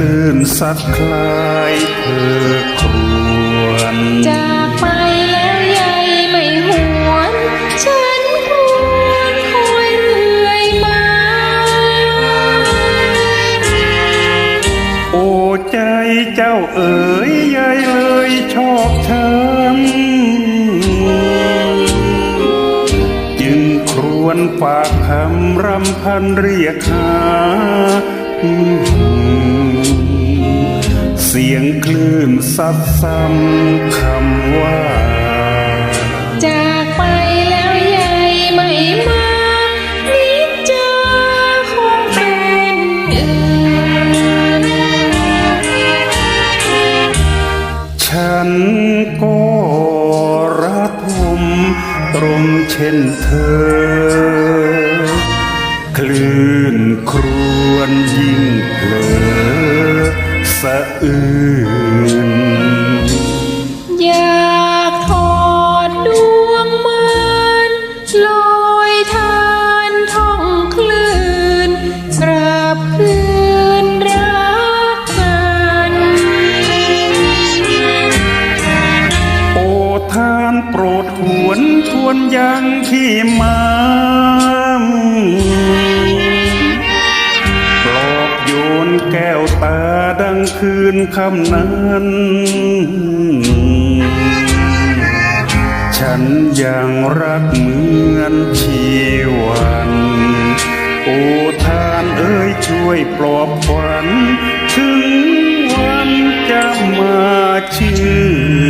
ลื่นสัดคลายเธอครวญจากไปแล้วใยไม่หวน ฉันควรคอยเรื่อยมา โอ้ใจเจ้าเอ๋ยยายเลยชอบช้ำจึงครวญฝากคำรำพันเรียกหา สียงคลื่นซัดซ้ำคำว่า จากไปแล้วใยไม่มานิจจาคงเป็นอื่น ฉันก็รักผมตรงเช่นเธอ คลื่นครวนยิ่งเพลอ สะอื้นอยากทอดดวงมันลอยทานท่องคลื่นกราบคืนรักกัน โอทานโปรดหวนทวนยังที่มา นคำนั้น ฉันยังรักเหมือนชีวันโอทานเอ้ยช่วยปลอบขวัญถึงวันจะมาชื่อ